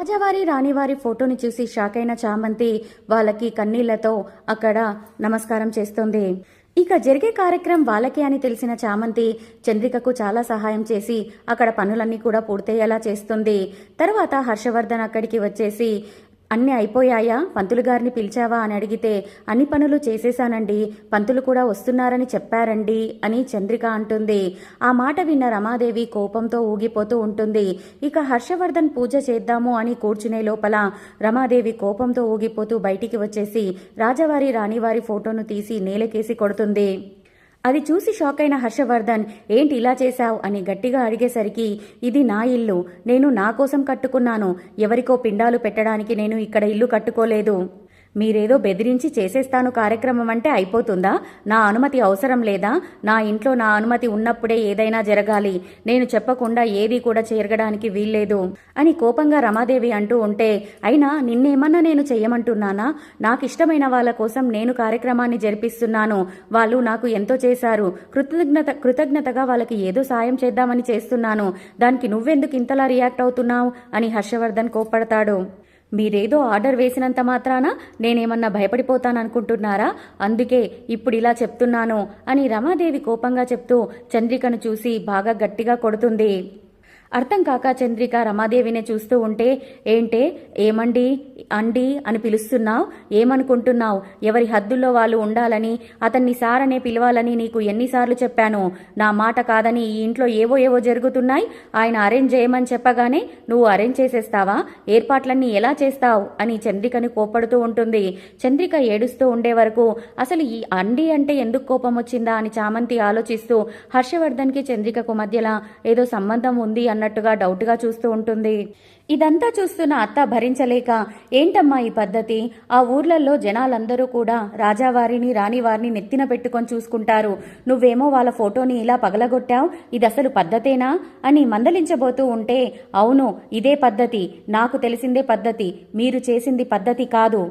రాజావారి రాణివారి ఫోటోని చూసి షాక్ అయిన చామంతి వాళ్ళకి కన్నీళ్ళతో అక్కడ నమస్కారం చేస్తుంది. ఇక జరిగే కార్యక్రమం వాళ్ళకే అని తెలిసిన చామంతి చంద్రికకు చాలా సహాయం చేసి అక్కడ పనులన్నీ కూడా పూర్తయ్యేలా చేస్తుంది. తర్వాత హర్షవర్ధన్ అక్కడికి వచ్చేసి అన్నీ అయిపోయాయా? పంతులు గారిని పిలిచావా అని అడిగితే అన్ని పనులు చేసేశానండి. పంతులు కూడా వస్తున్నారని చెప్పారండి అని చంద్రిక అంటుంది. ఆ మాట విన్న రమాదేవి కోపంతో ఊగిపోతూ ఉంటుంది. ఇక హర్షవర్ధన్ పూజ చేద్దాము అని కూర్చునే లోపల రమాదేవి కోపంతో ఊగిపోతూ బయటికి వచ్చేసి రాజవారి రాణివారి ఫోటోను తీసి నేలకేసి కొడుతుంది. అది చూసి షాక్ అయిన హర్షవర్ధన్ ఏంటి ఇలా చేశావు? అని గట్టిగా అడిగేసరికి ఇది నా ఇల్లు. నేను నా కోసం కట్టుకున్నాను. ఎవరికో పిండాలు పెట్టడానికి నేను ఇక్కడ ఇల్లు కట్టుకోలేదు. మీరేదో బెదిరించి చేసేస్తాను కార్యక్రమం అంటే అయిపోతుందా? నా అనుమతి అవసరం లేదా? నా ఇంట్లో నా అనుమతి ఉన్నప్పుడే ఏదైనా జరగాలి. నేను చెప్పకుండా ఏది కూడా చేరగడానికి వీల్లేదు అని కోపంగా రమాదేవి అంటూ ఉంటే అయినా నిన్నేమన్నా నేను చెయ్యమంటున్నానా నాకు ఇష్టమైన వాళ్ళ కోసం నేను కార్యక్రమాన్ని జరిపిస్తున్నాను. వాళ్ళు నాకు ఎంతో చేశారు. కృతజ్ఞత కృతజ్ఞతగా వాళ్ళకి ఏదో సాయం చేద్దామని చేస్తున్నాను. దానికి నువ్వెందుకు ఇంతలా రియాక్ట్ అవుతున్నావు? అని హర్షవర్ధన్ కోప్పడతాడు. మీరేదో ఆర్డర్ వేసినంత మాత్రాన నేనేమన్నా భయపడిపోతాననుకుంటున్నారా? అందుకే ఇప్పుడు ఇలా చెప్తున్నాను అని రమాదేవి కోపంగా చెప్తూ చంద్రికను చూసి బాగా గట్టిగా కొడుతుంది. అర్థం కాక చంద్రిక రమాదేవినే చూస్తూ ఉంటే ఏంటే ఏమండి అండి అని పిలుస్తున్నావు? ఏమనుకుంటున్నావు? ఎవరి హద్దుల్లో వాళ్ళు ఉండాలని అతన్ని సారనే పిలవాలని నీకు ఎన్నిసార్లు చెప్పాను. నా మాట కాదని ఈ ఇంట్లో ఏవో ఏవో జరుగుతున్నాయి. ఆయన అరేంజ్ చేయమని చెప్పగానే నువ్వు అరేంజ్ చేసేస్తావా? ఏర్పాట్లన్నీ ఎలా చేస్తావు? అని చంద్రికని కోప్పడుతూ ఉంటుంది. చంద్రిక ఏడుస్తూ ఉండే వరకు అసలు ఈ అండి అంటే ఎందుకు కోపం వచ్చిందా అని చామంతి ఆలోచిస్తూ హర్షవర్ధన్కి చంద్రికకు మధ్యలో ఏదో సంబంధం ఉంది అన్నట్టుగా డౌట్గా చూస్తూ ఉంటుంది. ఇదంతా చూస్తున్న అత్త భరించలేక ఏంటమ్మా ఈ పద్ధతి? ఆ ఊర్లలో జనాలందరూ కూడా రాజావారిని రాణివారిని నెత్తిన పెట్టుకొని చూసుకుంటారు. నువ్వేమో వాళ్ళ ఫోటోని ఇలా పగలగొట్టావు ఇది అసలు పద్ధతేనా? అని మందలించబోతూ ఉంటే అవును ఇదే పద్ధతి. నాకు తెలిసిందే పద్ధతి. మీరు చేసింది పద్ధతి కాదు.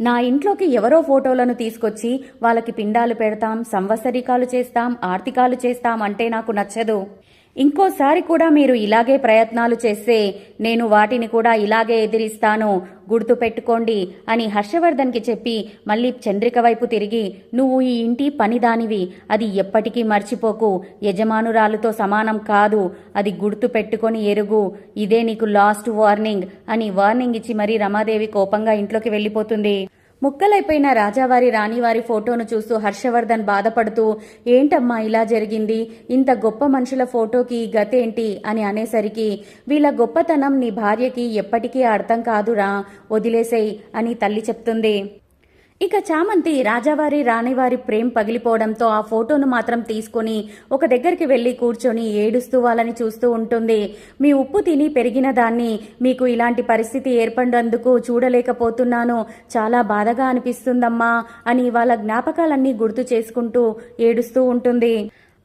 నా ఇంట్లోకి ఎవరో ఫోటోలను తీసుకొచ్చి వాళ్ళకి పిండాలు పెడతాం సంవత్సరికాలు చేస్తాం ఆర్తికాలు చేస్తాం అంటే నాకు నచ్చదు. ఇంకోసారి కూడా మీరు ఇలాగే ప్రయత్నాలు చేస్తే నేను వాటిని కూడా ఇలాగే ఎదిరిస్తాను గుర్తు పెట్టుకోండి అని హర్షవర్ధన్కి చెప్పి మళ్ళీ చంద్రిక వైపు తిరిగి నువ్వు ఈ ఇంటి పనిదానివి అది ఎప్పటికీ మర్చిపోకు యజమానురాలుతో సమానం కాదు అది గుర్తు పెట్టుకొని ఎరుగు ఇదే నీకు లాస్ట్ వార్నింగ్ అని వార్నింగ్ ఇచ్చి మరీ రమాదేవి కోపంగా ఇంట్లోకి వెళ్ళిపోతుంది. ముక్కలైపోయిన రాజావారి రాణివారి ఫోటోను చూస్తూ హర్షవర్ధన్ బాధపడుతూ ఏంటమ్మా ఇలా జరిగింది? ఇంత గొప్ప మనుషుల ఫోటోకి గతేంటి? అని అనేసరికి వీళ్ళ గొప్పతనం నీ భార్యకి ఎప్పటికీ అర్థం కాదురా వదిలేసేయ్ అని తల్లి చెప్తుంది. ఇక చామంతి రాజావారి రాణివారి ప్రేమ్ పగిలిపోవడంతో ఆ ఫోటోను మాత్రం తీసుకొని ఒక దగ్గరికి వెళ్ళి కూర్చొని ఏడుస్తూ వాళ్ళని చూస్తూ ఉంటుంది. మీ ఉప్పు తిని పెరిగిన దాన్ని మీకు ఇలాంటి పరిస్థితి ఏర్పడినందుకు చూడలేకపోతున్నాను. చాలా బాధగా అనిపిస్తుందమ్మా అని వాళ్ళ జ్ఞాపకాలన్నీ గుర్తు చేసుకుంటూ ఏడుస్తూ ఉంటుంది.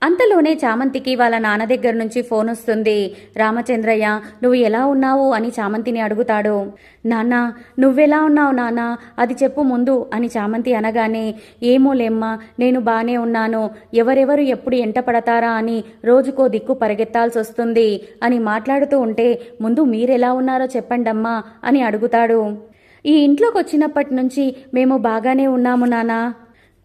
అంతలోనే చామంతికి వాళ్ళ నాన్న దగ్గర నుంచి ఫోన్ వస్తుంది. రామచంద్రయ్య నువ్వు ఎలా ఉన్నావు? అని చామంతిని అడుగుతాడు. నాన్న నువ్వెలా ఉన్నావు నాన్న? అది చెప్పు ముందు అని చామంతి అనగానే ఏమోలేమ్మా నేను బానే ఉన్నాను. ఎవరెవరు ఎప్పుడు ఎంట పడతారా అని రోజుకో దిక్కు పరిగెత్తాల్సి వస్తుంది అని మాట్లాడుతూ ఉంటే ముందు మీరెలా ఉన్నారో చెప్పండమ్మా అని అడుగుతాడు. ఈ ఇంట్లోకి వచ్చినప్పటి నుంచి మేము బాగానే ఉన్నాము నానా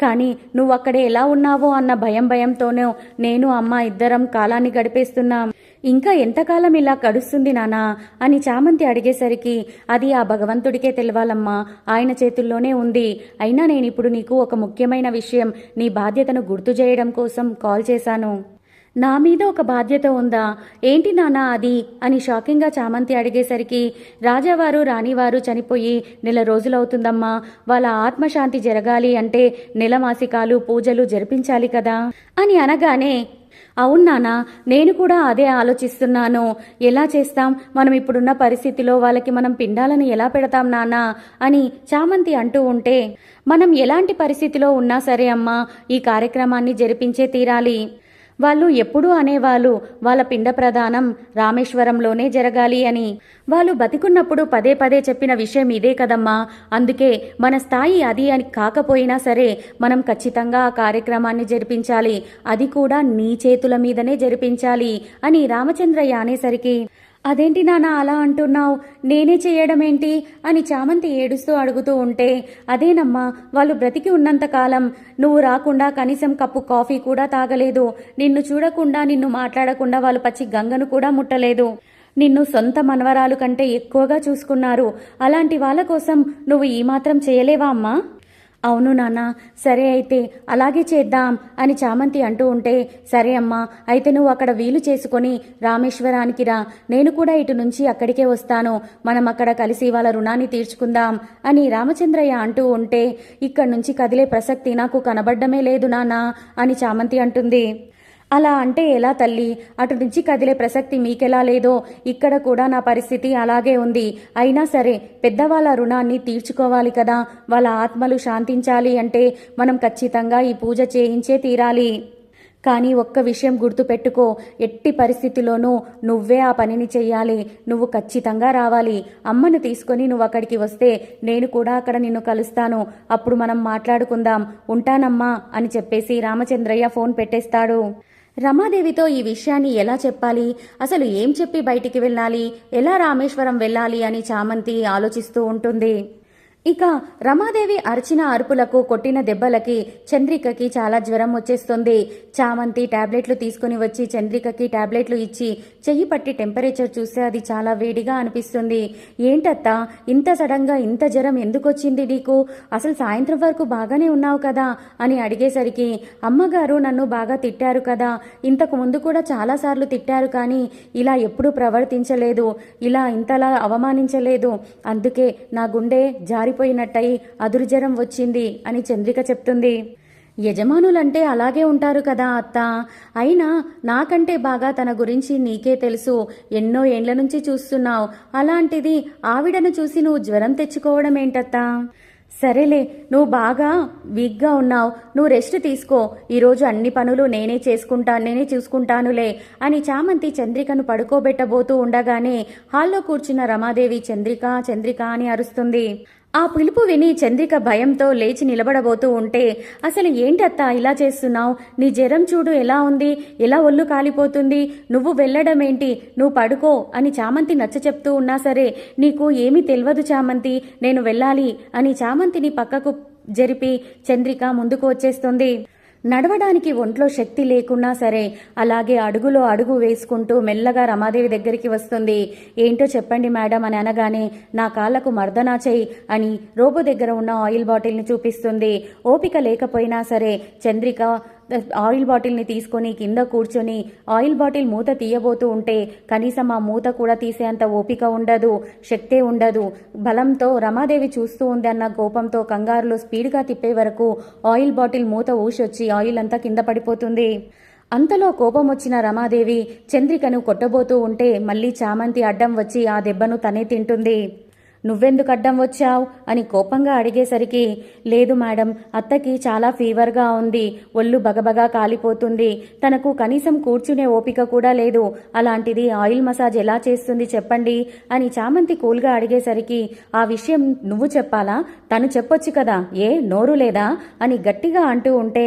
కానీ నువ్వు అక్కడ ఎలా ఉన్నావో అన్న భయం భయంతోనే నేను అమ్మ ఇద్దరం కాలాన్ని గడిపేస్తున్నాం. ఇంకా ఎంతకాలం ఇలా గడుస్తుంది నానా? అని చామంతి అడిగేసరికి అది ఆ భగవంతుడికే తెలవాలమ్మా. ఆయన చేతుల్లోనే ఉంది. అయినా నేను ఇప్పుడు నీకు ఒక ముఖ్యమైన విషయం నీ బాధ్యతను గుర్తు చేయడం కోసం కాల్ చేశాను. నా మీద ఒక బాధ్యత ఉందా? ఏంటి నానా అది? అని షాకింగ్గా చామంతి అడిగేసరికి రాజావారు రాణివారు చనిపోయి నెల రోజులవుతుందమ్మా. వాళ్ళ ఆత్మశాంతి జరగాలి అంటే నెలమాసికాలు పూజలు జరిపించాలి కదా? అని అనగానే అవును నేను కూడా అదే ఆలోచిస్తున్నాను. ఎలా చేస్తాం? మనం ఇప్పుడున్న పరిస్థితిలో వాళ్ళకి మనం పిండాలను ఎలా పెడతాం నానా అని చామంతి అంటూ ఉంటే మనం ఎలాంటి పరిస్థితిలో ఉన్నా సరే అమ్మా ఈ కార్యక్రమాన్ని జరిపించే తీరాలి. వాళ్ళు ఎప్పుడూ అనేవాళ్ళు వాళ్ళ పిండ ప్రదానం రామేశ్వరంలోనే జరగాలి అని. వాళ్ళు బతికున్నప్పుడు పదే పదే చెప్పిన విషయం ఇదే కదమ్మా. అందుకే మన స్థాయి అది అని కాకపోయినా సరే మనం ఖచ్చితంగా ఆ కార్యక్రమాన్ని జరిపించాలి. అది కూడా నీ చేతుల మీదనే జరిపించాలి అని రామచంద్రయ్య అనేసరికి అదేంటి నాన్న అలా అంటున్నావు? నేనే చేయడం ఏంటి అని చామంతి ఏడుస్తూ అడుగుతూ ఉంటే అదేనమ్మా వాళ్ళు బ్రతికి ఉన్నంతకాలం నువ్వు రాకుండా కనీసం కప్పు కాఫీ కూడా తాగలేదు. నిన్ను చూడకుండా నిన్ను మాట్లాడకుండా వాళ్ళు పచ్చి గంగను కూడా ముట్టలేదు. నిన్ను సొంత మనవరాలు కంటే ఎక్కువగా చూసుకున్నారు. అలాంటి వాళ్ళ కోసం నువ్వు ఈ మాత్రం చేయలేవా అమ్మా? అవును నాన్న సరే అయితే అలాగే చేద్దాం అని చామంతి అంటూ ఉంటే సరే అమ్మా అయితే నువ్వు అక్కడ వీలు చేసుకొని రామేశ్వరానికి రా. నేను కూడా ఇటు నుంచి అక్కడికే వస్తాను. మనం అక్కడ కలిసి వాళ్ళ రుణాన్ని తీర్చుకుందాం అని రామచంద్రయ్య అంటూ ఉంటే ఇక్కడి నుంచి కదిలే ప్రసక్తి నాకు కనబడ్డమే లేదు నాన్న అని చామంతి అంటుంది. అలా అంటే ఎలా తల్లి? అటు నుంచి కదిలే ప్రసక్తి మీకెలా లేదో ఇక్కడ కూడా నా పరిస్థితి అలాగే ఉంది. అయినా సరే పెద్దవాళ్ళ రుణాన్ని తీర్చుకోవాలి కదా. వాళ్ళ ఆత్మలు శాంతించాలి అంటే మనం ఖచ్చితంగా ఈ పూజ చేయించే తీరాలి. కానీ ఒక్క విషయం గుర్తుపెట్టుకో ఎట్టి పరిస్థితిలోనూ నువ్వే ఆ పనిని చెయ్యాలి. నువ్వు ఖచ్చితంగా రావాలి. అమ్మను తీసుకొని నువ్వు అక్కడికి వస్తే నేను కూడా అక్కడ నిన్ను కలుస్తాను. అప్పుడు మనం మాట్లాడుకుందాం. ఉంటానమ్మా అని చెప్పేసి రామచంద్రయ్య ఫోన్ పెట్టేస్తాడు. రమాదేవితో ఈ విషయాన్ని ఎలా చెప్పాలి? అసలు ఏం చెప్పి బయటికి వెళ్ళాలి? ఎలా రామేశ్వరం వెళ్ళాలి అని చామంతి ఆలోచిస్తూ ఉంటుంది. ఇక రమాదేవి అరిచిన అరుపులకు కొట్టిన దెబ్బలకి చంద్రికకి చాలా జ్వరం వచ్చేస్తుంది. చామంతి టాబ్లెట్లు తీసుకుని వచ్చి చంద్రికకి టాబ్లెట్లు ఇచ్చి చెయ్యి పట్టి టెంపరేచర్ చూస్తే అది చాలా వేడిగా అనిపిస్తుంది. ఏంటత్తా ఇంత సడన్గా ఇంత జ్వరం ఎందుకు వచ్చింది నీకు? అసలు సాయంత్రం వరకు బాగానే ఉన్నావు కదా? అని అడిగేసరికి అమ్మగారు నన్ను బాగా తిట్టారు కదా? ఇంతకు ముందు కూడా చాలాసార్లు తిట్టారు కానీ ఇలా ఎప్పుడూ ప్రవర్తించలేదు. ఇలా ఇంతలా అవమానించలేదు. అందుకే నా గుండె జారి పారిపోయినట్టయి అదురుజరం వచ్చింది అని చంద్రిక చెప్తుంది. యజమానులంటే అలాగే ఉంటారు కదా అత్త. అయినా నాకంటే బాగా తన గురించి నీకే తెలుసు. ఎన్నో ఏండ్ల నుంచి చూస్తున్నావు. అలాంటిది ఆవిడను చూసి నువ్వు జ్వరం తెచ్చుకోవడం ఏంటత్తా సరేలే నువ్వు బాగా వీక్గా ఉన్నావు. నువ్వు రెస్ట్ తీసుకో. ఈరోజు అన్ని పనులు నేనే చేసుకుంటా నేనే చూసుకుంటానులే అని చామంతి చంద్రికను పడుకోబెట్టబోతూ ఉండగానే హాల్లో కూర్చున్న రమాదేవి చంద్రిక చంద్రిక అని అరుస్తుంది. ఆ పిలుపు విని చంద్రిక భయంతో లేచి నిలబడబోతూ ఉంటే అసలు ఏంటత్తా ఇలా చేస్తున్నావు? నీ జ్వరం చూడు ఎలా ఉంది? ఎలా ఒళ్ళు కాలిపోతుంది? నువ్వు వెళ్ళడం ఏంటి నువ్వు పడుకో అని చామంతి నచ్చ చెప్తూ ఉన్నా సరే నీకు ఏమీ తెలియదు చామంతి నేను వెళ్ళాలి అని చామంతిని పక్కకు జరిపి చంద్రిక ముందుకు వచ్చేస్తుంది. నడవడానికి ఒంట్లో శక్తి లేకున్నా సరే అలాగే అడుగులో అడుగు వేసుకుంటూ మెల్లగా రమాదేవి దగ్గరికి వస్తుంది. ఏంటో చెప్పండి మేడం అని అనగానే నా కాళ్ళకు మర్దనా చెయ్యి అని రోబో దగ్గర ఉన్న ఆయిల్ బాటిల్ని చూపిస్తుంది. ఓపిక లేకపోయినా సరే చంద్రిక ఆయిల్ బాటిల్ని తీసుకొని కింద కూర్చొని ఆయిల్ బాటిల్ మూత తీయబోతూ ఉంటే కనీసం ఆ మూత కూడా తీసేంత ఓపిక ఉండదు శక్తే ఉండదు. బలంతో రమాదేవి చూస్తూ ఉంది అన్న కోపంతో కంగారులో స్పీడ్గా తిప్పే వరకు ఆయిల్ బాటిల్ మూత ఊసొచ్చి ఆయిల్ అంతా కింద పడిపోతుంది. అంతలో కోపం వచ్చిన రమాదేవి చంద్రికను కొట్టబోతూ ఉంటే మళ్ళీ చామంతి అడ్డం వచ్చి ఆ దెబ్బను తనే తింటుంది. నువ్వెందుకు అడ్డం వచ్చావు? అని కోపంగా అడిగేసరికి లేదు మేడం అత్తకి చాలా ఫీవర్గా ఉంది. ఒళ్ళు బగబగా కాలిపోతుంది. తనకు కనీసం కూర్చునే ఓపిక కూడా లేదు. అలాంటిది ఆయిల్ మసాజ్ ఎలా చేస్తుంది చెప్పండి అని చామంతి కూల్గా అడిగేసరికి ఆ విషయం నువ్వు చెప్పాలా? తను చెప్పొచ్చు కదా. ఏ నోరు లేదా? అని గట్టిగా అంటూ ఉంటే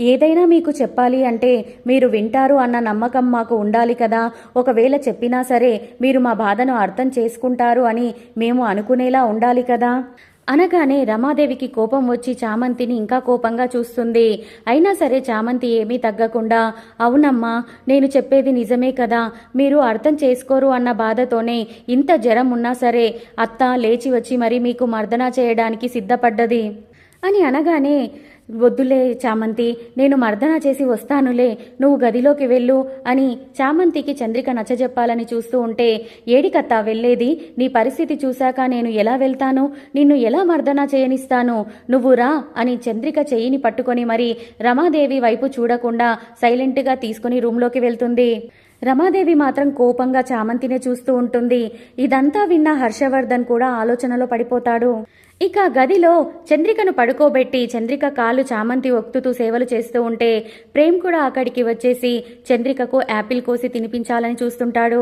ఏదైనా మీకు చెప్పాలి అంటే మీరు వింటారు అన్న నమ్మకం మాకు ఉండాలి కదా. ఒకవేళ చెప్పినా సరే మీరు మా బాధను అర్థం చేసుకుంటారు అని మేము అనుకునేలా ఉండాలి కదా. అనగానే రమాదేవికి కోపం వచ్చి చామంతిని ఇంకా కోపంగా చూస్తుంది. అయినా సరే చామంతి ఏమీ తగ్గకుండా అవునమ్మా నేను చెప్పేది నిజమే కదా. మీరు అర్థం చేసుకోరు అన్న బాధతోనే ఇంత జ్వరం ఉన్నా సరే అత్త లేచి వచ్చి మరి మీకు మర్దన చేయడానికి సిద్ధపడ్డది. అని అనగానే వద్దులే చామంతి నేను మర్దన చేసి వస్తానులే నువ్వు గదిలోకి వెళ్ళు అని చామంతికి చంద్రిక నచ్చజెప్పాలని చూస్తూ ఉంటే ఏడికత్తా వెళ్ళేది? నీ పరిస్థితి చూశాక నేను ఎలా వెళ్తాను? నిన్ను ఎలా మర్దన చేయనిస్తాను? నువ్వు రా అని చంద్రిక చెయ్యిని పట్టుకొని మరి రమాదేవి వైపు చూడకుండా సైలెంట్గా తీసుకుని రూంలోకి వెళ్తుంది. రమాదేవి మాత్రం కోపంగా చామంతినే చూస్తూ ఉంటుంది. ఇదంతా విన్న హర్షవర్ధన్ కూడా ఆలోచనలో పడిపోతాడు. ఇక గదిలో చంద్రికను పడుకోబెట్టి చంద్రిక కాలు చామంతి ఒక్తుతూ సేవలు చేస్తూ ఉంటే ప్రేమ్ కూడా అక్కడికి వచ్చేసి చంద్రికకు యాపిల్ కోసి తినిపించాలని చూస్తుంటాడు.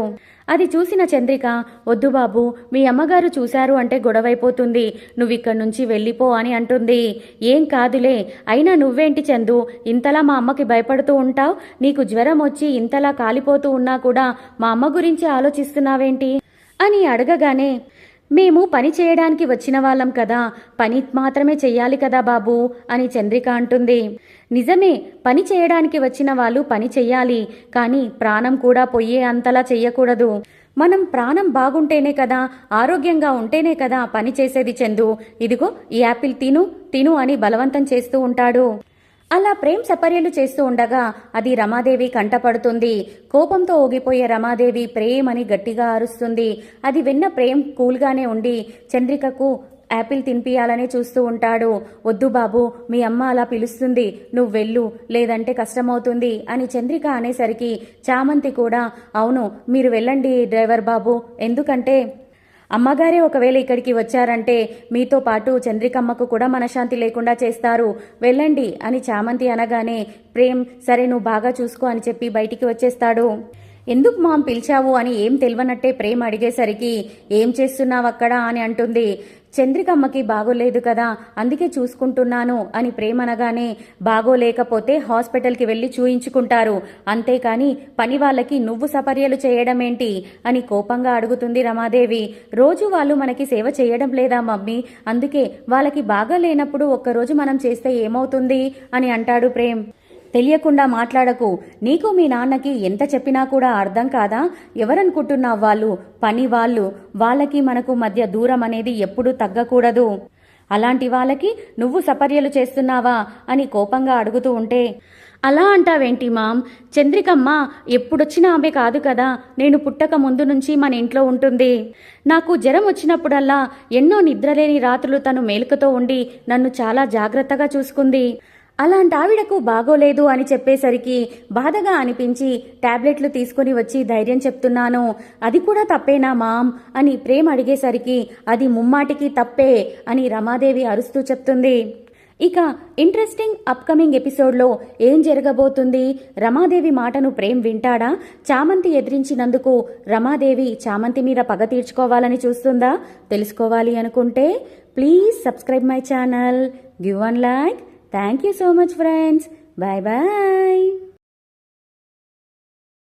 అది చూసిన చంద్రిక వద్దు బాబు మీ అమ్మగారు చూశారు అంటే గొడవైపోతుంది. నువ్విక్కడి నుంచి వెళ్ళిపో అని అంటుంది. ఏం కాదులే అయినా నువ్వేంటి చందు ఇంతలా మా అమ్మకి భయపడుతూ ఉంటావు? నీకు జ్వరం వచ్చి ఇంతలా కాలిపోతూ ఉన్నా కూడా మా అమ్మ గురించి ఆలోచిస్తున్నావేంటి? అని అడగగానే మేము పని చేయడానికి వచ్చిన వాళ్ళం కదా. పని మాత్రమే చెయ్యాలి కదా బాబు అని చంద్రిక అంటుంది. నిజమే పని చేయడానికి వచ్చిన వాళ్ళు పని చెయ్యాలి కానీ ప్రాణం కూడా పొయ్యే అంతలా చెయ్యకూడదు. మనం ప్రాణం బాగుంటేనే కదా ఆరోగ్యంగా ఉంటేనే కదా పని చేసేది చందు. ఇదిగో ఈ యాపిల్ తిను తిను అని బలవంతం చేస్తూ ఉంటాడు. అలా ప్రేమ్ సపర్యలు చేస్తూ ఉండగా అది రమాదేవి కంటపడుతుంది. కోపంతో ఊగిపోయే రమాదేవి ప్రేమ్ అని గట్టిగా అరుస్తుంది. అది విన్న ప్రేమ్ కూల్గానే ఉండి చంద్రికకు యాపిల్ తినిపియాలనే చూస్తూ ఉంటాడు. వద్దు బాబు మీ అమ్మ అలా పిలుస్తుంది. నువ్వు వెళ్ళు లేదంటే కష్టమవుతుంది అని చంద్రిక అనేసరికి చామంతి కూడా అవును మీరు వెళ్ళండి డ్రైవర్ బాబు. ఎందుకంటే అమ్మగారే ఒకవేళ ఇక్కడికి వచ్చారంటే మీతో పాటు చంద్రికమ్మకు కూడా మనశ్శాంతి లేకుండా చేస్తారు. వెళ్ళండి అని చామంతి అనగానే ప్రేమ్ సరే నువ్వు బాగా చూసుకో అని చెప్పి బయటికి వచ్చేస్తాడు. ఎందుకు మాం పిలిచావు? అని ఏం తెలియనట్టే ప్రేమ్ అడిగేసరికి ఏం చేస్తున్నావు అక్కడ అని అంటుంది. చంద్రికమ్మకి బాగోలేదు కదా అందుకే చూసుకుంటున్నాను అని ప్రేమ అనగానే బాగోలేకపోతే హాస్పిటల్కి వెళ్ళి చూయించుకుంటారు. అంతేకాని పని వాళ్ళకి నువ్వు సపర్యలు చేయడమేంటి అని కోపంగా అడుగుతుంది రమాదేవి. రోజు వాళ్ళు మనకి సేవ చేయడం లేదా మమ్మీ? అందుకే వాళ్ళకి బాగా లేనప్పుడు ఒక్కరోజు మనం చేస్తే ఏమవుతుంది అని అంటాడు ప్రేమ్. తెలియకుండా మాట్లాడకు. నీకు మీ నాన్నకి ఎంత చెప్పినా కూడా అర్థం కాదా? ఎవరనుకుంటున్నావు వాళ్ళు? పని వాళ్ళు? వాళ్ళకి మనకు మధ్య దూరం అనేది ఎప్పుడూ తగ్గకూడదు. అలాంటి వాళ్ళకి నువ్వు సపర్యలు చేస్తున్నావా? అని కోపంగా అడుగుతూ ఉంటే అలా అంటావేంటి మామ్? చంద్రికమ్మ ఎప్పుడొచ్చినా ఆమె కాదు కదా. నేను పుట్టక ముందు నుంచి మన ఇంట్లో ఉంటుంది. నాకు జ్వరం వచ్చినప్పుడల్లా ఎన్నో నిద్రలేని రాత్రులు తను మేలుకతో ఉండి నన్ను చాలా జాగ్రత్తగా చూసుకుంది. అలాంటి ఆవిడకు బాగోలేదు అని చెప్పేసరికి బాధగా అనిపించి టాబ్లెట్లు తీసుకుని వచ్చి ధైర్యం చెప్తున్నాను. అది కూడా తప్పేనా మామ్? అని ప్రేమ్ అడిగేసరికి అది ముమ్మాటికి తప్పే అని రమాదేవి అరుస్తూ చెప్తుంది. ఇక ఇంట్రెస్టింగ్ అప్కమింగ్ ఎపిసోడ్లో ఏం జరగబోతుంది? రమాదేవి మాటను ప్రేమ్ వింటాడా? చామంతి ఎదిరించినందుకు రమాదేవి చామంతి మీద పగ తీర్చుకోవాలని చూస్తుందా? తెలుసుకోవాలి అనుకుంటే please subscribe my channel. Give one like Thank you so much friends. Bye bye.